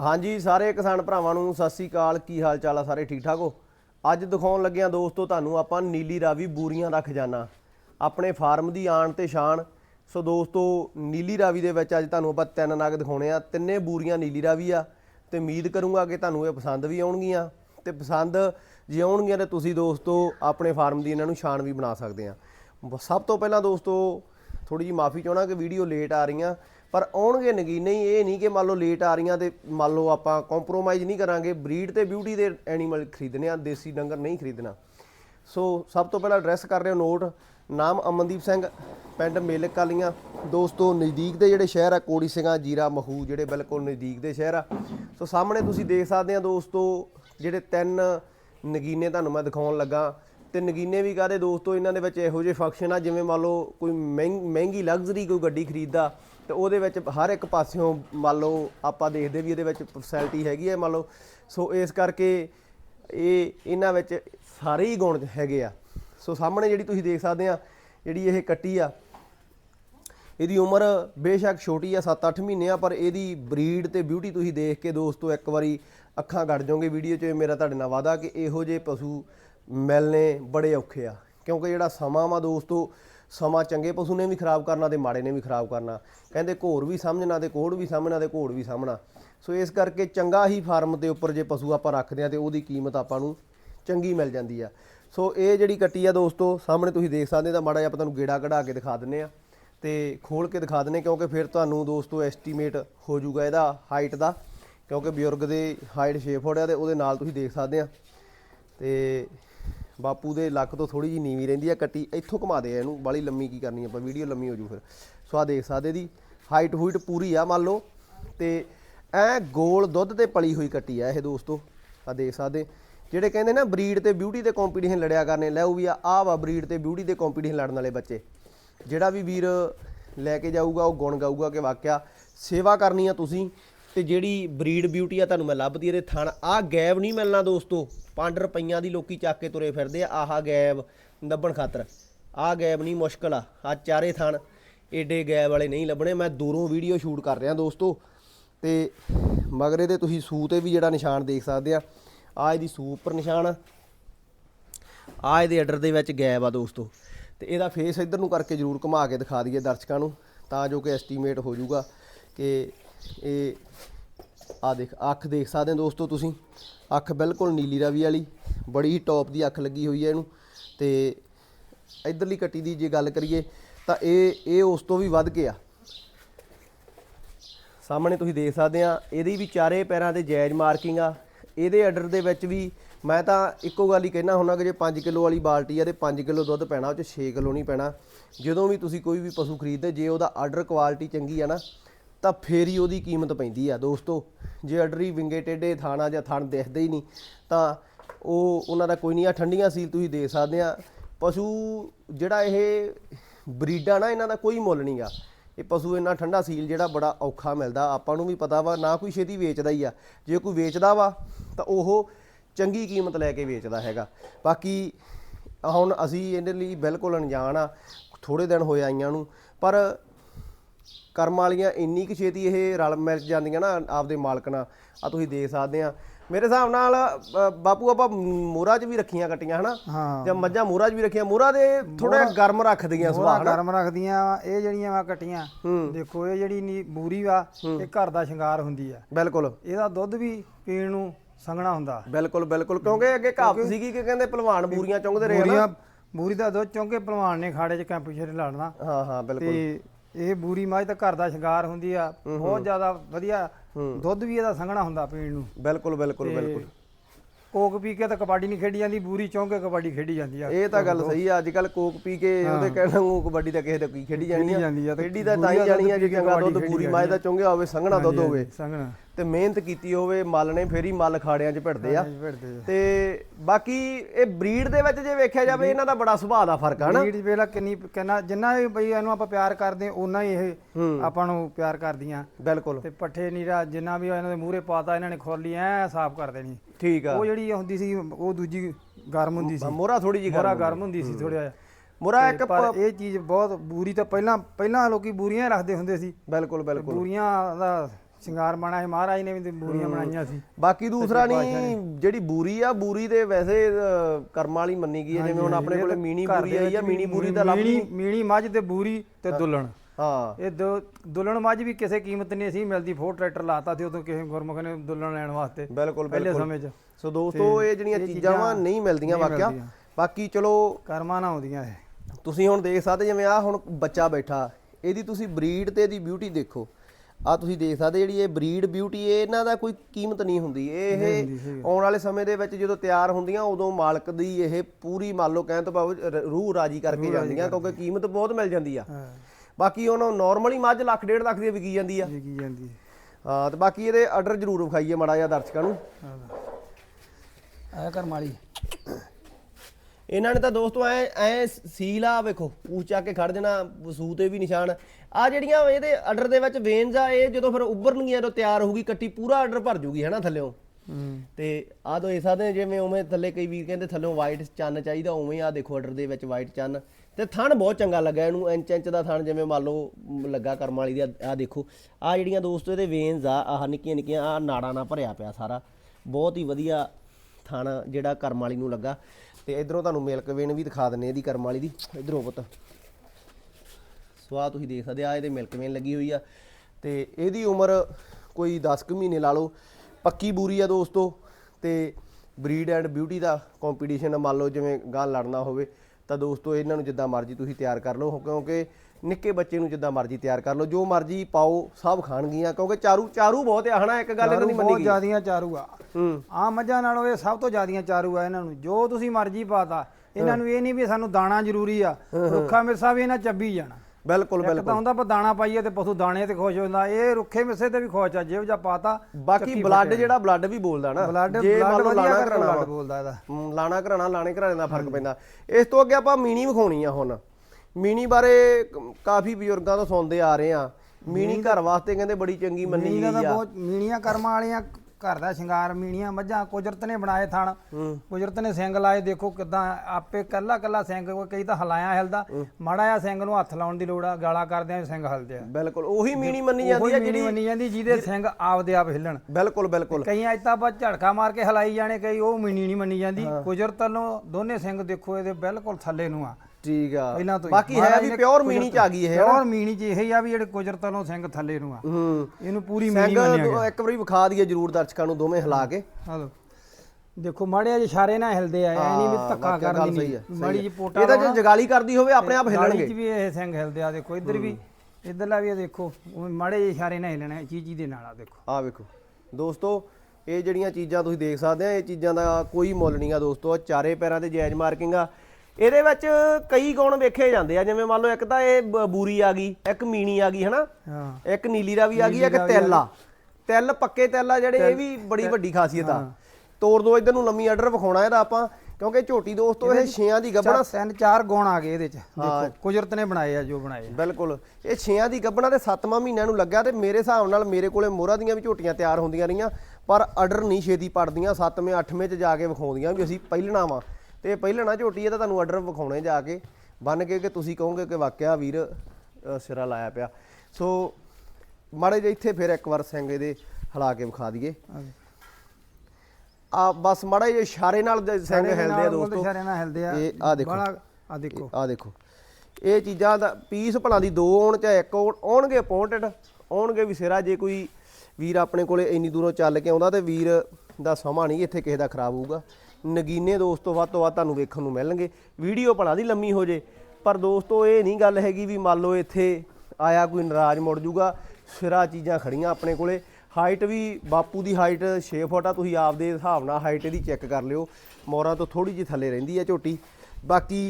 ਹਾਂਜੀ, ਸਾਰੇ ਕਿਸਾਨ ਭਰਾਵਾਂ ਨੂੰ ਸਤਿ ਸ੍ਰੀ ਅਕਾਲ। ਕੀ ਹਾਲ ਚਾਲ ਆ ਸਾਰੇ? ਠੀਕ ਠਾਕ ਹੋ? ਅੱਜ ਦਿਖਾਉਣ ਲੱਗਿਆ ਦੋਸਤੋ ਤੁਹਾਨੂੰ ਆਪਾਂ ਨੀਲੀ ਰਾਵੀ ਬੂਰੀਆਂ ਦਾ ਖਜ਼ਾਨਾ ਆਪਣੇ ਫਾਰਮ ਦੀ ਆਣ ਤੇ ਸ਼ਾਨ ਸੋ ਦੋਸਤੋ, ਨੀਲੀ ਰਾਵੀ ਦੇ ਵਿੱਚ ਅੱਜ ਤੁਹਾਨੂੰ ਆਪਾਂ ਤਿੰਨ ਨਗ ਦਿਖਾਉਣੇ ਆ। ਤਿੰਨੇ ਬੂਰੀਆਂ ਨੀਲੀ ਰਾਵੀ ਆ। ਤੇ ਉਮੀਦ ਕਰੂੰਗਾ ਕਿ ਤੁਹਾਨੂੰ ਇਹ ਪਸੰਦ ਵੀ ਆਉਣਗੀਆਂ। ਤੇ ਪਸੰਦ ਜੇ ਆਉਣਗੀਆਂ ਤੇ ਤੁਸੀਂ ਦੋਸਤੋ ਆਪਣੇ ਫਾਰਮ ਦੀ ਇਹਨਾਂ ਨੂੰ ਸ਼ਾਨ ਵੀ ਬਣਾ ਸਕਦੇ ਆ। ਬ- ਸਭ ਤੋਂ ਪਹਿਲਾਂ ਦੋਸਤੋ ਥੋੜੀ ਜੀ ਮਾਫੀ ਚਾਹਣਾ ਕਿ ਵੀਡੀਓ ਲੇਟ ਆ ਰਹੀਆਂ। ਪਰ ਆਉਣਗੇ ਨਗੀਨੇ ਹੀ ਇਹ ਨਹੀਂ ਕਿ ਮੰਨ ਲਓ ਲੇਟ ਆ ਰਹੀਆਂ ਤੇ ਮੰਨ ਲਓ ਆਪਾਂ ਕੰਪਰੋਮਾਈਜ਼ ਨਹੀਂ ਕਰਾਂਗੇ। ਬਰੀਡ ਤੇ ਬਿਊਟੀ ਦੇ ਐਨੀਮਲ ਖਰੀਦਣੇ ਆ, ਦੇਸੀ ਡੰਗਰ ਨਹੀਂ ਖਰੀਦਣਾ। ਸੋ ਸਭ ਤੋਂ ਪਹਿਲਾਂ ਐਡਰੈਸ ਕਰ ਰਹੇ ਹੋ ਨੋਟ ਨਾਮ ਅਮਨਦੀਪ ਸਿੰਘ, ਪਿੰਡ ਮੇਲਕ ਕਾਲੀਆਂ ਦੋਸਤੋ, ਨਜ਼ਦੀਕ ਦੇ ਜਿਹੜੇ ਸ਼ਹਿਰ ਆ, ਕੋੜੀ ਸਿੰਘਾਂ, ਜੀਰਾ, ਮਹੂ, ਜਿਹੜੇ ਬਿਲਕੁਲ ਨਜ਼ਦੀਕ ਦੇ ਸ਼ਹਿਰ ਆ। ਸੋ ਸਾਹਮਣੇ ਤੁਸੀਂ ਦੇਖ ਸਕਦੇ ਆ ਦੋਸਤੋ, ਜਿਹੜੇ ਤਿੰਨ ਨਗੀਨੇ ਤੁਹਾਨੂੰ ਮੈਂ ਦਿਖਾਉਣ ਲੱਗਾ। ਤੇ ਨਗੀਨੇ ਵੀ ਕਾਹਦੇ ਦੋਸਤੋ, ਇਹਨਾਂ ਦੇ ਵਿੱਚ ਇਹੋ ਜਿਹੇ ਫੰਕਸ਼ਨ ਆ, ਜਿਵੇਂ ਮੰਨ ਲਓ ਕੋਈ ਮਹਿੰ- ਮਹਿੰਗੀ ਲਗਜ਼ਰੀ ਕੋਈ ਗੱਡੀ ਖਰੀਦਦਾ। ਤੇ ਉਹਦੇ ਵਿੱਚ ਹਰ ਇੱਕ ਪਾਸਿਓਂ ਮੰਨ ਲਓ ਆਪਾਂ ਦੇਖਦੇ ਵੀ ਇਹਦੇ ਵਿੱਚ ਫੈਸਿਲਿਟੀ ਹੈਗੀ ਹੈ ਮੰਨ ਲਓ। ਸੋ ਇਸ ਕਰਕੇ ਇਹ ਇਹਨਾਂ ਵਿੱਚ ਸਾਰੇ ਹੀ ਗੁਣ ਹੈਗੇ ਆ। ਸੋ ਸਾਹਮਣੇ ਜਿਹੜੀ ਤੁਸੀਂ ਦੇਖ ਸਕਦੇ ਆ, ਜਿਹੜੀ ਇਹ ਕੱਟੀ ਆ, ਇਹਦੀ ਉਮਰ ਬੇਸ਼ੱਕ ਛੋਟੀ ਆ 7-8 ਮਹੀਨੇ ਆ, ਪਰ ਇਹਦੀ ਬਰੀਡ ਤੇ ਬਿਊਟੀ ਤੁਸੀਂ ਦੇਖ ਕੇ ਦੋਸਤੋ ਇੱਕ ਵਾਰੀ ਅੱਖਾਂ ਗੜ ਜਾਓਗੇ ਵੀਡੀਓ 'ਚ। ਮੇਰਾ ਤੁਹਾਡੇ ਨਾਲ ਵਾਦਾ ਕਿ ਇਹੋ ਜਿਹੇ ਪਸ਼ੂ ਮਿਲਨੇ ਬੜੇ ਔਖੇ ਆ। ਕਿਉਂਕਿ ਜਿਹੜਾ ਸਮਾਂ ਵਾ ਦੋਸਤੋ ਸਮਾਂ ਚੰਗੇ ਪਸ਼ੂ ਨੇ ਵੀ ਖਰਾਬ ਕਰਨਾ ਤੇ ਮਾੜੇ ਨੇ ਵੀ ਖਰਾਬ ਕਰਨਾ। ਕਹਿੰਦੇ ਘੋਰ ਵੀ ਸਮਝਣਾ ਤੇ ਕੋੜ ਵੀ ਸਮਝਣਾ ਤੇ ਘੋੜ ਵੀ ਸਾਹਮਣਾ ਸੋ ਇਸ ਕਰਕੇ ਚੰਗਾ ਹੀ ਫਾਰਮ ਦੇ ਉੱਪਰ ਜੇ ਪਸ਼ੂ ਆਪਾਂ ਰੱਖਦੇ ਆ ਤੇ ਉਹਦੀ ਕੀਮਤ ਆਪਾਂ ਨੂੰ ਚੰਗੀ ਮਿਲ ਜਾਂਦੀ ਆ। ਸੋ ਇਹ ਜਿਹੜੀ ਕੱਟੀ ਆ ਦੋਸਤੋ, ਸਾਹਮਣੇ ਤੁਸੀਂ ਦੇਖ ਸਕਦੇ ਤਾਂ ਮਾੜਾ ਜਿਹਾ ਆਪਾਂ ਤੁਹਾਨੂੰ ਗੇੜਾ ਕਢਾ ਕੇ ਦਿਖਾ ਦਿੰਨੇ ਆ ਤੇ ਖੋਲ ਕੇ ਦਿਖਾ ਦਿੰਨੇ ਕਿਉਂਕਿ ਫਿਰ ਤੁਹਾਨੂੰ ਦੋਸਤੋ ਐਸਟੀਮੇਟ ਹੋ ਜਾਊਗਾ ਇਹਦਾ ਹਾਈਟ ਦਾ, ਕਿਉਂਕਿ ਬਜ਼ੁਰਗ ਦੇ ਹਾਈਟ 6 ਫੁੱਟ ਆ ਤੇ ਉਹਦੇ ਨਾਲ ਤੁਸੀਂ ਦੇਖ ਸਕਦੇ ਆ ਤੇ ਬਾਪੂ ਦੇ ਲੱਕ ਤੋਂ ਥੋੜੀ ਜੀ ਨੀਵੀਂ ਰਹਿੰਦੀ ਆ, ਕੱਟੀ ਇੱਥੋਂ ਘੁਮਾ ਦੇ ਇਹਨੂੰ, ਬਾਲੀ ਲੰਮੀ ਕੀ ਕਰਨੀ ਆਪਾਂ, ਵੀਡੀਓ ਲੰਮੀ ਹੋ ਜੂ ਫਿਰ। ਸੋ ਆ ਦੇਖ ਸਕਦੇ ਦੀ ਹਾਈਟ ਹੂਈਟ ਪੂਰੀ ਆ ਮੰਨ ਲਓ, ਤੇ ਐ ਗੋਲ ਦੁੱਧ ਤੇ ਪਲੀ ਹੋਈ ਕੱਟੀ ਆ ਇਹ ਦੋਸਤੋ। ਆ ਦੇਖ ਸਕਦੇ, ਜਿਹੜੇ ਕਹਿੰਦੇ ਨਾ ਬਰੀਡ ਤੇ ਬਿਊਟੀ ਤੇ ਕੰਪੀਟੀਸ਼ਨ ਲੜਿਆ ਕਰਨੇ, ਲੈ ਉਹ ਵੀ ਆ, ਆਹ ਵਾ ਬਰੀਡ ਤੇ ਬਿਊਟੀ ਤੇ ਕੰਪੀਟੀਸ਼ਨ ਲੜਨ ਵਾਲੇ ਬੱਚੇ। ਜਿਹੜਾ ਵੀ ਵੀਰ ਲੈ ਕੇ ਜਾਊਗਾ, ਉਹ ਗੁਣ ਗਾਊਗਾ ਕਿ ਵਾਕਿਆ ਸੇਵਾ ਕਰਨੀ ਆ ਤੁਸੀਂ ਤੇ ਜਿਹੜੀ ਬਰੀਡ ਬਿਊਟੀ ਆ ਤੁਹਾਨੂੰ ਮੈਂ ਲੱਭਦੀ ਇਹਦੇ ਥਣ। ਆਹ ਗੈਬ ਨਹੀਂ ਮਿਲਣਾ ਦੋਸਤੋ। 5 ਰੁਪਈਆਂ ਦੀ ਲੋਕੀ ਚੱਕ ਕੇ ਤੁਰੇ ਫਿਰਦੇ ਆ। ਆਹ ਗੈਬ ਲੱਭਣ ਖਾਤਰ। ਆਹ ਗੈਬ ਨਹੀਂ ਮੁਸ਼ਕਲ ਆ। ਆ ਚਾਰੇ ਥਣ ਏਡੇ ਗੈਬ ਵਾਲੇ ਨਹੀਂ ਲੱਭਣੇ। ਮੈਂ ਦੂਰੋਂ ਵੀਡੀਓ ਸ਼ੂਟ ਕਰ ਰਿਹਾ ਦੋਸਤੋ। ਤੇ ਮਗਰੇ ਤੇ ਤੁਸੀਂ ਸੂ ਤੇ ਵੀ ਜਿਹੜਾ ਨਿਸ਼ਾਨ ਦੇਖ ਸਕਦੇ ਆ। ਆ ਇਹਦੀ ਸੂ ਉੱਪਰ ਨਿਸ਼ਾਨ ਆ। ਆ ਇਹਦੇ ਆਰਡਰ ਦੇ ਵਿੱਚ ਗੈਬ ਆ ਦੋਸਤੋ। ਤੇ ਇਹਦਾ ਫੇਸ ਇੱਧਰ ਨੂੰ ਕਰਕੇ ਜਰੂਰ ਘੁਮਾ ਕੇ ਦਿਖਾ ਦਈਏ ਦਰਸ਼ਕਾਂ ਨੂੰ। ਤਾਂ ਜੋ ਕਿ ਐਸਟੀਮੇਟ ਹੋ ਜਾਊਗਾ ਕਿ ਇਹ ਆ ਦੇਖ, ਅੱਖ ਦੇਖ ਸਕਦੇ ਹੋ ਦੋਸਤੋ ਤੁਸੀਂ। ਅੱਖ ਬਿਲਕੁਲ ਨੀਲੀ ਰਾਵੀ ਵਾਲੀ, ਬੜੀ ਹੀ ਟੌਪ ਦੀ ਅੱਖ ਲੱਗੀ ਹੋਈ ਹੈ ਇਹਨੂੰ। ਤੇ ਇਧਰਲੀ ਕੱਟੀ ਦੀ ਜੇ ਗੱਲ ਕਰੀਏ, ਤਾਂ ਇਹ ਇਹ ਉਸ ਤੋਂ ਵੀ ਵੱਧ ਕੇ ਆ। ਸਾਹਮਣੇ ਤੁਸੀਂ ਦੇਖ ਸਕਦੇ ਆ, ਇਹਦੀ ਵੀ ਚਾਰੇ ਪੈਰਾਂ ਤੇ ਜਾਇਜ਼ ਮਾਰਕਿੰਗ ਆ। ਇਹਦੇ ਆਰਡਰ ਦੇ ਵਿੱਚ ਵੀ ਮੈਂ ਤਾਂ ਇੱਕੋ ਗੱਲ ਹੀ ਕਹਿਣਾ ਹੁੰਦਾ ਕਿ ਜੇ 5 ਕਿਲੋ ਵਾਲੀ ਬਾਲਟੀ ਆ ਤੇ 5 ਕਿਲੋ ਦੁੱਧ ਪੈਣਾ, ਉਹ ਚ 6 ਕਿਲੋ ਨਹੀਂ ਪੈਣਾ। ਜਦੋਂ ਵੀ ਤੁਸੀਂ ਕੋਈ ਵੀ ਪਸ਼ੂ ਖਰੀਦਦੇ, ਜੇ ਉਹਦਾ ਆਰਡਰ ਕੁਆਲਿਟੀ ਚੰਗੀ ਆ ਨਾ ਤਾਂ ਫੇਰ ਹੀ ਉਹਦੀ ਕੀਮਤ ਪੈਂਦੀ ਆ ਦੋਸਤੋ। ਜੇ ਅਡਰੀ ਵਿੰਗੇ ਟੇਡੇ ਥਾਣਾ ਜਾਂ ਥਣ ਦਿਖਦੇ ਹੀ ਨਹੀਂ, ਤਾਂ ਉਹ, ਉਹਨਾਂ ਦਾ ਕੋਈ ਨਹੀਂ ਆ ਠੰਡੀਆਂ ਸੀਲ ਤੁਸੀਂ ਦੇ ਸਕਦੇ ਆ। ਪਸ਼ੂ ਜਿਹੜਾ ਇਹ ਬਰੀਡਾਂ ਨਾ, ਇਹਨਾਂ ਦਾ ਕੋਈ ਮੁੱਲ ਨਹੀਂਗਾ ਇਹ ਪਸ਼ੂ ਇੰਨਾ ਠੰਡਾ ਸੀਲ ਜਿਹੜਾ ਬੜਾ ਔਖਾ ਮਿਲਦਾ। ਆਪਾਂ ਨੂੰ ਵੀ ਪਤਾ ਵਾ, ਨਾ ਕੋਈ ਛੇਤੀ ਵੇਚਦਾ ਹੀ ਆ। ਜੇ ਕੋਈ ਵੇਚਦਾ ਵਾ, ਤਾਂ ਉਹ ਚੰਗੀ ਕੀਮਤ ਲੈ ਕੇ ਵੇਚਦਾ ਹੈਗਾ। ਬਾਕੀ ਹੁਣ ਅਸੀਂ ਇਹਦੇ ਲਈ ਬਿਲਕੁਲ ਅਣਜਾਣ ਆ। ਥੋੜੇ ਦਿਨ ਹੋਏ ਆਈਆਂ ਨੂੰ, ਪਰ ਕਰਮ ਵਾਲੀਆਂ ਇੰਨੀ ਕੁ ਛੇਤੀ ਇਹ ਰਲ ਮਿਲ ਜਾਂਦੀਆਂ ਨਾ ਆਪਦੇ ਮਾਲਕ ਨਾਲ ਆ ਤੁਸੀਂ ਦੇਖ ਸਕਦੇ ਆ। ਮੇਰੇ ਹਿਸਾਬ ਨਾਲ ਅ, ਬਾਪੂ ਆਪਾਂ ਮੋਰਾ 'ਚ ਵੀ ਰੱਖੀਆਂ ਕੱਟੀਆਂ ਹਨਾ? ਹਾਂ। ਜਾਂ ਮੱਝਾਂ ਮੋਰਾ 'ਚ ਵੀ ਰੱਖੀਆਂ। ਮੋਰਾ ਦੇ ਥੋੜਾ ਜਿਹਾ ਗਰਮ ਰੱਖਦੀਆਂ ਥੋੜਾ ਸੁਭਾਅ ਗਰਮ ਰੱਖਦੀਆਂ। ਇਹ ਜਿਹੜੀਆਂ ਵਾ ਕੱਟੀਆਂ ਹੂੰ। ਦੇਖੋ ਇਹ ਜਿਹੜੀ ਨੀ ਬੂਰੀ ਵਾ ਇਹ ਘਰ ਦਾ ਸ਼ਿੰਗਾਰ ਹੁੰਦੀ ਆ। ਬਿਲਕੁਲ। ਇਹਦਾ ਦੁੱਧ ਵੀ ਪੀਣ ਨੂੰ ਸੰਘਣਾ ਹੁੰਦਾ। ਬਿਲਕੁਲ ਬਿਲਕੁਲ। ਕਿਉਂਕਿ ਅੱਗੇ ਕਹਾਵਤ ਸੀਗੀ ਕਿ ਕਹਿੰਦੇ ਪਹਿਲਵਾਨ ਬੂਰੀਆਂ ਚੁੰਗਦੇ ਰਹੇ ਬੂਰੀਆਂ ਬੂਰੀ ਦਾ ਦੁੱਧ ਚੌਂਕੇ ਪਹਿਲਵਾਨ ਨੇ ਖਾੜੇ 'ਚ ਕੰਪੀਟੀਸ਼ਨ ਲੜਨਾ ਹਾਂ ਹਾਂ ਬਿਲਕੁਲ। ਤੇ ਇਹ ਬੂਰੀ ਮੱਝ ਤਾਂ ਘਰ ਦਾ ਸ਼ਿੰਗਾਰ ਹੁੰਦੀ ਆ ਬਹੁਤ ਜ਼ਿਆਦਾ ਵਧੀਆ ਦੁੱਧ ਵੀ ਇਹਦਾ ਸੰਘਣਾ ਹੁੰਦਾ ਪੀਣ ਨੂੰ। ਬਿਲਕੁਲ ਬਿਲਕੁਲ ਬਿਲਕੁਲ। ਕੋਕ ਪੀ ਕੇ ਤਾਂ ਕਬੱਡੀ ਨਹੀਂ ਖੇਡੀ ਜਾਂਦੀ ਬੂਰੀ ਚੌਂਕੇ ਕਬੱਡੀ ਖੇਡੀ ਜਾਂਦੀ ਆ। ਇਹ ਤਾਂ ਗੱਲ ਸਹੀ ਆ ਅੱਜ ਕੱਲ ਕੋਕ ਪੀ ਕੇ ਉਹਦੇ ਕਹਿਣਾ ਨੂੰ ਕਬੱਡੀ ਤਾਂ ਕਿਸੇ ਦੇ ਕੀ ਖੇਡੀ ਜਾਂਦੀ ਆ ਤੇ ਖੇਡੀ ਤਾਂ ਤਾਂ ਹੀ ਜਾਣੀ ਆ ਜੇ ਚੰਗਾ ਦੁੱਧ ਪੂਰੀ ਮਾਏ ਦਾ ਚੁੰਗਿਆ ਹੋਵੇ ਸੰਘਣਾ ਦੁੱਧ ਹੋਵੇ। ਸੰਘਣਾ। ਤੇ ਮਿਹਨਤ ਕੀਤੀ ਹੋਵੇ ਮੱਲ ਨੇ ਫੇਰ ਹੀ ਮੱਲ ਖਾੜਿਆਂ 'ਚ ਭਿੜਦੇ ਆ। ਤੇ ਬਾਕੀ ਇਹ ਬਰੀਡ ਦੇ ਵਿੱਚ ਜੇ ਵੇਖਿਆ ਜਾਵੇ ਇਹਨਾਂ ਦਾ ਬੜਾ ਸੁਭਾਅ ਦਾ ਫ਼ਰਕ ਆ ਨਾ। ਬਰੀਡ ਵੇਲਾ ਕਿੰਨੀ ਕਿੰਨਾ ਜਿੰਨਾ ਵੀ ਬਈ ਇਹਨੂੰ ਆਪਾਂ ਪਿਆਰ ਕਰਦੇ ਉਹਨਾਂ ਹੀ ਇਹ ਆਪਾਂ ਨੂੰ ਪਿਆਰ ਕਰਦੀਆਂ। ਬਿਲਕੁਲ। ਤੇ ਪੱਠੇ ਨੀਰਾ ਜਿੰਨਾ ਵੀ ਇਹਨਾਂ ਦੇ ਮੂਹਰੇ ਪਾਤਾ ਇਹਨਾਂ ਨੇ ਖੋਲੀ ਐ ਸਾਫ਼ ਕਰ ਦੇਣੀ। ਠੀਕ ਆ। ਉਹ ਜਿਹੜੀ ਹੁੰਦੀ ਸੀ ਉਹ ਦੂਜੀ ਗਰਮ ਹੁੰਦੀ ਸੀ। ਮੋਰਾ ਥੋੜੀ ਜੀ ਬੜਾ ਗਰਮ ਹੁੰਦੀ ਸੀ ਥੋੜਾ ਜਿਹਾ। ਮੋਰਾ ਇੱਕ ਪਰ ਇਹ ਚੀਜ਼ ਬਹੁਤ ਬੂਰੀ ਤਾਂ ਪਹਿਲਾਂ ਪਹਿਲਾਂ ਲੋਕੀ ਬੂਰੀਆਂ ਰੱਖਦੇ ਹੁੰਦੇ ਸੀ। ਬਿਲਕੁਲ ਬਿਲਕੁਲ। ਬੂਰੀਆਂ ਦਾ ਸ਼ਿੰਗਾਰ ਬਣਾ ਹੈ ਮਹਾਰਾਜ ਨੇ ਵੀ ਬੂਰੀਆਂ ਬਣਾਈਆਂ ਸੀ। ਬਾਕੀ ਦੂਸਰਾ ਨਹੀਂ ਜਿਹੜੀ ਬੂਰੀ ਆ ਬੂਰੀ ਦੇ ਵੈਸੇ ਕਰਮ ਵਾਲੀ ਮੰਨੀ ਗਈ ਹੈ ਜਿਵੇਂ ਹੁਣ ਆਪਣੇ ਕੋਲੇ ਮੀਣੀ ਬੂਰੀ ਆਈ ਆ ਮੀਣੀ ਬੂਰੀ ਦਾ ਲੱਭ ਮੀਣੀ ਮੀਣੀ ਮੱਝ ਤੇ ਬੂਰੀ ਤੇ ਦੁੱਲਣ। ਹਾਂ। ਇਹ ਦੋ ਦੁੱਲਣ ਮੱਝ ਵੀ ਕਿਸੇ ਕੀਮਤ ਨਹੀਂ ਸੀ ਮਿਲਦੀ ਫੋਰ ਟਰੈਕਟਰ ਲਾਤਾ ਸੀ ਉਦੋਂ ਕਿਸੇ ਗੁਰਮੁਖ ਨੇ ਦੁੱਲਣ ਲੈਣ ਵਾਸਤੇ ਬਿਲਕੁਲ ਪਹਿਲੇ ਸਮੇਂ 'ਚ। ਸੋ ਦੋਸਤੋ ਇਹ ਜਿਹੜੀਆਂ ਚੀਜ਼ਾਂ ਵਾ ਨਹੀਂ ਮਿਲਦੀਆਂ ਵਾਕਿਆ। ਬਾਕੀ ਚਲੋ ਕਰਮਾਂ ਨਾਲ ਆਉਂਦੀਆਂ ਇਹ। ਤੁਸੀਂ ਹੁਣ ਦੇਖ ਸਕਦੇ ਜਿਵੇਂ ਆ ਹੁਣ ਬੱਚਾ ਬੈਠਾ ਇਹਦੀ ਤੁਸੀਂ ਬਰੀਡ ਤੇ ਇਹਦੀ ਬਿਊਟੀ ਦੇਖੋ। ਆ ਤੁਸੀਂ ਦੇਖ ਸਕਦੇ ਜਿਹੜੀ ਇਹ ਬਰੀਡ ਬਿਊਟੀ ਇਹਨਾਂ ਦਾ ਕੋਈ ਕੀਮਤ ਨਹੀਂ ਹੁੰਦੀ। ਇਹ ਆਉਣ ਵਾਲੇ ਸਮੇਂ ਦੇ ਵਿੱਚ ਜਦੋਂ ਤਿਆਰ ਹੁੰਦੀਆਂ ਉਦੋਂ ਮਾਲਕ ਦੀ ਇਹ ਪੂਰੀ ਮੰਨ ਲਓ ਕਹਿਣ ਤੋਂ ਭਾਵ ਰ- ਰੂਹ ਰਾਜੀ ਕਰਕੇ ਜਾਂਦੀਆਂ ਕਿਉਂਕਿ ਕੀਮਤ ਬਹੁਤ ਮਿਲ ਜਾਂਦੀ ਆ। ਹਾਂ। ਬਾਕੀ ਉਹਨਾਂ ਨਾਰਮਲੀ ਮੱਝ ਲੱਖ ਡੇਢ ਲੱਖ ਦੀ ਵਿਕੀ ਜਾਂਦੀ ਆ। ਵਿਕੀ ਜਾਂਦੀ ਹੈ। ਹਾਂ ਤੇ ਬਾਕੀ ਇਹਦੇ ਆਰਡਰ ਜ਼ਰੂਰ ਵਿਖਾਈਏ ਮਾੜਾ ਜਿਹਾ ਦਰਸ਼ਕਾਂ ਨੂੰ। ਆਇਆ ਕਰਮ ਵਾਲੀ। ਇਹਨਾਂ ਨੇ ਤਾਂ ਦੋਸਤੋ ਐ ਐ ਸੀਲ ਆ ਵੇਖੋ ਪੂਛ ਚੱਕ ਕੇ ਖੜ ਜਾਣਾ ਵਸੂ ਤੇ ਵੀ ਨਿਸ਼ਾਨ। ਆ ਜਿਹੜੀਆਂ ਇਹਦੇ ਆਰਡਰ ਦੇ ਵਿੱਚ ਵੇਨਸ ਆ ਇਹ ਜਦੋਂ ਫਿਰ ਉੱਭਰਨਗੀਆਂ ਜਦੋਂ ਤਿਆਰ ਹੋਊਗੀ ਕੱਟੀ ਪੂਰਾ ਆਰਡਰ ਭਰ ਜੂਗੀ ਹਨਾ ਥੱਲਿਓਂ ਹੂੰ। ਤੇ ਆ ਦੋ ਸਕਦੇ ਜਿਵੇਂ ਉਵੇਂ ਥੱਲੇ ਕਈ ਵੀਰ ਕਹਿੰਦੇ ਥੱਲੋਂ ਵਾਈਟ ਚੰਨ ਚਾਹੀਦਾ ਉਵੇਂ ਆ ਦੇਖੋ ਆਰਡਰ ਦੇ ਵਿੱਚ ਵਾਈਟ ਚੰਨ। ਤੇ ਥਣ ਬਹੁਤ ਚੰਗਾ ਲੱਗਾ ਇਹਨੂੰ ਇੰਚ ਇੰਚ ਦਾ ਥਣ ਜਿਵੇਂ ਮੰਨ ਲਓ ਲੱਗਾ ਕਰਮ ਵਾਲੀ ਦੀ ਆ ਦੇਖੋ। ਆ ਜਿਹੜੀਆਂ ਦੋਸਤੋ ਇਹਦੇ ਵੇਨਸ ਆ ਆਹ ਨਿੱਕੀਆਂ ਨਿੱਕੀਆਂ ਆ ਨਾੜਾਂ ਨਾਲ ਭਰਿਆ ਪਿਆ ਸਾਰਾ। ਬਹੁਤ ਹੀ ਵਧੀਆ ਥਣ ਜਿਹੜਾ ਕਰਮ ਵਾਲੀ ਨੂੰ ਲੱਗਾ। ਤੇ ਇਧਰੋਂ ਤੁਹਾਨੂੰ ਮਿਲਕ ਵੇਨ ਵੀ ਦਿਖਾ ਦਿੰਨੇ ਇਹਦੀ ਕਰਮ ਵਾਲੀ ਦੀ। ਇਧਰੋਂ ਪੁੱਤ। ਸੋ ਆਹ ਤੁਸੀਂ ਦੇਖ ਸਕਦੇ ਆ, ਇਹਦੇ ਮਿਲਕ ਵੇਨ ਲੱਗੀ ਹੋਈ ਆ। ਤੇ ਇਹਦੀ ਉਮਰ ਕੋਈ 10 ਕੁ ਮਹੀਨੇ ਲਾ ਲਓ। ਪੱਕੀ ਬੂਰੀ ਆ ਦੋਸਤੋ। ਤੇ ਬਰੀਡ ਐਂਡ ਬਿਊਟੀ ਦਾ ਕੰਪੀਟੀਸ਼ਨ ਮੰਨ ਲਓ, ਜਿਵੇਂ ਗਾਂ ਲੜਨਾ ਹੋਵੇ, ਤਾਂ ਦੋਸਤੋ ਇਹਨਾਂ ਨੂੰ ਜਿੱਦਾਂ ਮਰਜ਼ੀ ਤੁਸੀਂ ਤਿਆਰ ਕਰ ਲਓ। ਕਿਉਂਕਿ ਨਿੱਕੇ ਬੱਚੇ ਨੂੰ ਜਿੱਦਾਂ ਮਰਜ਼ੀ ਤਿਆਰ ਕਰ ਲਓ ਜੋ ਮਰਜ਼ੀ ਪਾਓ ਸਭ ਖਾਣਗੀਆਂ ਕਿਉਂਕਿ ਚਾਰੂ ਚਾਰੂ ਬਹੁਤ ਆ ਹਨਾ ਇੱਕ ਗੱਲ ਇਹਨਾਂ ਦੀ ਮੰਨੀ ਬਹੁਤ ਜ਼ਿਆਦੀਆਂ ਚਾਰੂ ਆ। ਹੂੰ। ਆ ਮੱਝਾਂ ਨਾਲੋਂ ਇਹ ਸਭ ਤੋਂ ਜ਼ਿਆਦੀਆਂ ਚਾਰੂ ਆ ਇਹਨਾਂ ਨੂੰ। ਜੋ ਤੁਸੀਂ ਮਰਜ਼ੀ ਪਾਤਾ ਇਹਨਾਂ ਨੂੰ ਇਹ ਨਹੀਂ ਵੀ ਸਾਨੂੰ ਦਾਣਾ ਜ਼ਰੂਰੀ ਆ ਰੁੱਖਾ ਮਿੱਸਾ ਵੀ ਇਹਨਾਂ ਚੱਬੀ ਜਾਣਾ। ਬਿਲਕੁਲ ਬਿਲਕੁਲ ਤਾਂ ਹੁੰਦਾ ਪਰ ਦਾਣਾ ਪਾਈਏ ਤੇ ਪਸ਼ੂ ਦਾਣੇ ਤੇ ਖੁਸ਼ ਹੁੰਦਾ ਇਹ ਰੁੱਖੇ ਮਿੱਸੇ ਤੇ ਵੀ ਖੁਸ਼ ਆ ਜਿਹੋ ਜਿਹਾ ਪਾਤਾ ਬਾਕੀ ਬਲੱਡ ਜਿਹੜਾ ਬਲੱਡ ਵੀ ਬੋਲਦਾ ਨਾ ਬਲੱਡ ਜੇ ਮੰਨ ਲਓ ਲਾਣਾ ਕਰਾਣਾ ਬਲੱਡ ਬੋਲਦਾ ਇਹਦਾ। ਲਾਣਾ ਘਰਾਣਾ ਲਾਣੇ ਘਰਾਣੇ ਦਾ ਫ਼ਰਕ ਪੈਂਦਾ। ਇਸ ਤੋਂ ਅੱਗੇ ਆਪਾਂ ਮੀਣੀ ਵਿਖਾਉਣੀ ਆ ਹੁਣ। ਮੀਣੀ ਬਾਰੇ ਕਾਫੀ ਬਜ਼ੁਰਗਾਂ ਤੋਂ ਸੁਣਦੇ ਆ ਰਹੇ ਆ। ਮੀਣੀ ਘਰ ਵਾਸਤੇ ਕਹਿੰਦੇ ਬੜੀ ਚੰਗੀ ਮੰਨੀ ਗਈ ਆ। ਬਹੁਤ ਮੀਣੀਆਂ ਕਰਮਾਂ ਵਾਲੀਆਂ ਘਰ ਦਾ ਸ਼ਿੰਗਾਰ ਮੀਣੀਆਂ ਮੱਝਾਂ ਕੁਦਰਤ ਨੇ ਬਣਾਏ ਥਣ ਹੂੰ। ਕੁਦਰਤ ਨੇ ਸਿੰਘ ਲਾਏ ਦੇਖੋ ਕਿਦਾਂ ਆਪੇ ਕੱਲਾ ਕੱਲਾ ਸਿੰਘ ਕੋਈ ਕਈ ਤਾਂ ਹਲਾਇਆ ਹਿਲਦਾ। ਮਾੜਾ ਜਿਹਾ ਸਿੰਘ ਨੂੰ ਹੱਥ ਲਾਉਣ ਦੀ ਲੋੜ ਆ ਗਾਲਾਂ ਕਰਦਿਆਂ ਵੀ ਸਿੰਘ ਹਲਦੇ ਆ। ਬਿਲਕੁਲ ਉਹੀ ਮੀਣੀ ਮੰਨੀ ਜਾਂਦੀ ਆ ਮੀਣੀ ਜਿਹੜੀ ਮੰਨੀ ਜਾਂਦੀ ਜਿਹਦੇ ਸਿੰਘ ਆਪਦੇ ਆਪ ਹਿੱਲਣ। ਬਿਲਕੁਲ ਬਿਲਕੁਲ। ਕਈ ਅੱਜ ਤਾਂ ਆਪਾਂ ਝੜਕਾ ਮਾਰ ਕੇ ਹਲਾਈ ਜਾਣੇ ਕਈ ਉਹ ਮੀਣੀ ਨਹੀਂ ਮੰਨੀ ਜਾਂਦੀ। ਕੁਦਰਤ ਵੱਲੋਂ ਦੋਨੇ ਸਿੰਘ ਦੇਖੋ ਇਹਦੇ ਬਿਲਕੁਲ ਥੱਲੇ ਨੂੰ ਆ। ਠੀਕ ਆ। ਪਹਿਲਾਂ ਤੋਂ ਹੀ। ਬਾਕੀ ਹੈ ਮਹਾਰਾਜ ਵੀ ਨੇ ਪਿਓਰ ਮੀਣੀ ਚ ਆ ਗਈ ਇਹ ਪਿਓਰ ਮੀਣੀ ਚ ਇਹ ਆ ਵੀ ਜਿਹੜੇ ਕੁਦਰਤ ਵੱਲੋਂ ਸਿੰਘ ਥੱਲੇ ਨੂੰ ਆ। ਹੂੰ। ਇਹਨੂੰ ਪੂਰੀ ਮੀਣੀ ਸਿੰਘ ਮੰਨਿਆ ਗਿਆ। ਇੱਕ ਵਾਰੀ ਵਿਖਾ ਦਈਏ ਜਰੂਰ ਦਰਸ਼ਕਾਂ ਨੂੰ ਦੋਵੇਂ ਹਿਲਾ ਕੇ। ਹਲੋ। ਦੇਖੋ ਮਾੜੇ ਜਿਹੇ ਇਸ਼ਾਰੇ ਨਾਲ ਹਿਲਦੇ ਆ ਐ ਨਹੀਂ ਵੀ ਧੱਕਾ ਵਾਕਿਆ ਗੱਲ ਕਰਨੀ ਸਹੀ ਨਹੀਂ। ਹੈ, ਸਹੀ ਮਾੜੀ ਹੈ। ਜਿਹੀ ਪੋਟਾ ਇਹ ਤਾਂ ਜੇ ਜਗਾਲੀ ਕਰਦੀ ਹੋਵੇ ਆਪਣੇ ਆਪ ਹਿਲਣਗੇ। ਹਿੱਲਣਗੇ ਵੀ ਇਹ ਸਿੰਘ ਹਿਲਦੇ ਆ ਦੇਖੋ ਇੱਧਰ ਵੀ ਇੱਧਰਲਾ ਵੀ ਇਹ ਦੇਖੋ ਉਹ ਮਾੜੇ ਜਿਹੇ ਇਸ਼ਾਰੇ ਨਾਲ ਹਿਲਣਾ ਚੀਜੀ ਦੇ ਨਾਲ ਆ ਦੇਖੋ। ਆ ਵੇਖੋ ਦੋਸਤੋ ਇਹ ਜਿਹੜੀਆਂ ਚੀਜ਼ਾਂ ਤੁਸੀਂ ਦੇਖ ਸਕਦੇ ਆ ਇਹ ਚੀਜ਼ਾਂ ਦਾ ਕੋਈ ਮੁੱਲ ਨਹੀਂਗਾ ਦੋਸਤੋ ਆਹ ਚਾਰੇ ਪੈਰਾਂ ਤੇ ਜਾਇਜ਼ ਮਾਰਕਿੰਗ ਆ। ਇਹਦੇ ਵਿੱਚ ਕਈ ਗੁਣ ਵੇਖੇ ਜਾਂਦੇ ਆ ਜਿਵੇਂ ਮੰਨ ਲਓ ਇੱਕ ਤਾਂ ਇਹ ਬ- ਬੂਰੀ ਆ ਗਈ ਇੱਕ ਮੀਣੀ ਆ ਗਈ ਹਨਾ? ਹਾਂ। ਇੱਕ ਨੀਲੀ ਰਾਵੀ ਆ ਗਈ ਇੱਕ ਤਿੱਲ ਆ। ਤਿੱਲ ਪੱਕੇ ਤਿੱਲ ਆ ਜਿਹੜੇ ਇਹ ਵੀ ਬੜੀ ਵੱਡੀ ਖਾਸੀਅਤ ਆ। ਤੋੜ ਦੋ ਇਧਰ ਨੂੰ ਲੰਮੀ ਆਰਡਰ ਵਿਖਾਉਣਾ ਇਹਦਾ ਆਪਾਂ ਕਿਉਂਕਿ ਝੋਟੀ ਦੋਸਤੋ ਇਹ ਛੇਆਂ ਦੀ ਗੱਬਣਾ ਚਾਰ- ਤਿੰਨ ਚਾਰ ਗੁਣ ਆ ਗਏ ਇਹਦੇ ਚ। ਦੇਖੋ ਕੁਦਰਤ ਨੇ ਬਣਾਏ ਆ ਜੋ ਬਣਾਏ ਆ। ਬਿਲਕੁਲ। ਇਹ ਛੇਆਂ ਦੀ ਗੱਬਣਾ ਤੇ 7ਵਾਂ ਮਹੀਨਿਆਂ ਨੂੰ ਲੱਗਾ ਤੇ ਮੇਰੇ ਹਿਸਾਬ ਨਾਲ ਮੇਰੇ ਕੋਲੇ ਮੋਹਰਾਂ ਦੀਆਂ ਵੀ ਝੋਟੀਆਂ ਤਿਆਰ ਹੁੰਦੀਆਂ ਰਹੀਆਂ ਪਰ ਆਰਡਰ ਨਹੀਂ ਛੇਤੀ ਪੜਦੀਆਂ 7ਵੇਂ 8ਵੇਂ ਚ ਜਾ ਕੇ ਵਿਖਾਉਂਦੀਆਂ ਵੀ ਅਸੀਂ ਪਹਿਲਣਾ ਵਾ। ਤੇ ਪਹਿਲਣਾ ਝੋਟੀ ਇਹ ਤਾਂ ਤੁਹਾਨੂੰ ਆਰਡਰ ਵਿਖਾਉਣੇ ਜਾ ਕੇ। ਬੰਨ ਕੇ ਕਿ ਤੁਸੀਂ ਕਹੋਗੇ ਕਿ ਵਾਕਿਆ ਵੀਰ ਸਿਰਾ ਲਾਇਆ ਪਿਆ। ਸੋ ਮਾੜੇ ਜਿਹੇ ਇੱਥੇ ਫਿਰ ਇੱਕ ਵਾਰ ਸਿੰਘ ਇਹਦੇ ਹਿਲਾ ਕੇ ਵਿਖਾ ਦਈਏ। ਆ ਬਸ ਮਾੜਾ ਜਿਹਾ ਇਸ਼ਾਰੇ ਨਾਲ ਦੇ ਸਿੰਘ ਹਿਲਦੇ ਆ ਦੋਸਤੋ। ਇਸ਼ਾਰੇ ਨਾਲ ਹਿਲਦੇ ਆ। ਇਹ ਆ ਦੇਖੋ। ਆ ਦੇਖੋ। ਆ ਦੇਖੋ। ਇਹ ਚੀਜ਼ਾਂ ਦਾ ਪੀਸ ਭਲਾ ਦੀ ਦੋ ਆਉਣ ਚਾਹੇ ਇੱਕ ਆਉਣ ਆਉਣਗੇ ਪੌਂਟਡ ਆਉਣਗੇ ਵੀ ਸਿਰਾ। ਜੇ ਕੋਈ ਵੀਰ ਆਪਣੇ ਕੋਲੇ ਇੰਨੀ ਦੂਰੋਂ ਚੱਲ ਕੇ ਆਉਂਦਾ ਤੇ ਵੀਰ ਦਾ ਸਮਾਂ ਨਹੀਂ ਇੱਥੇ ਕਿਸੇ ਦਾ ਖਰਾਬ ਹੋਊਗਾ। ਨਗੀਨੇ ਦੋਸਤੋ ਵੱਧ ਤੋਂ ਵੱਧ ਤੁਹਾਨੂੰ ਵੇਖਣ ਨੂੰ ਮਿਲਣਗੇ। ਵੀਡੀਓ ਭਲਾ ਦੀ ਲੰਮੀ ਹੋ ਜੇ। ਪਰ ਦੋਸਤੋ, ਇਹ ਨਹੀਂ ਗੱਲ ਹੈਗੀ ਵੀ ਮੰਨ ਲਓ ਇੱਥੇ ਆਇਆ ਕੋਈ ਨਾਰਾਜ਼ ਮੁੜ ਜੂਗਾ ਸਿਰਾ ਚੀਜ਼ਾਂ ਖੜੀਆਂ ਆਪਣੇ ਕੋਲੇ। ਹਾਈਟ ਵੀ ਬਾਪੂ ਦੀ ਹਾਈਟ 6 ਫੁੱਟ ਆ, ਤੁਸੀਂ ਆਪਦੇ ਹਿਸਾਬ ਨਾਲ ਹਾਈਟ ਇਹਦੀ ਚੈੱਕ ਕਰ ਲਿਓ। ਮੋਰਾਂ ਤੋਂ ਥੋੜੀ ਜਿਹੀ ਥੱਲੇ ਰਹਿੰਦੀ ਹੈ ਝੋਟੀ। ਬਾਕੀ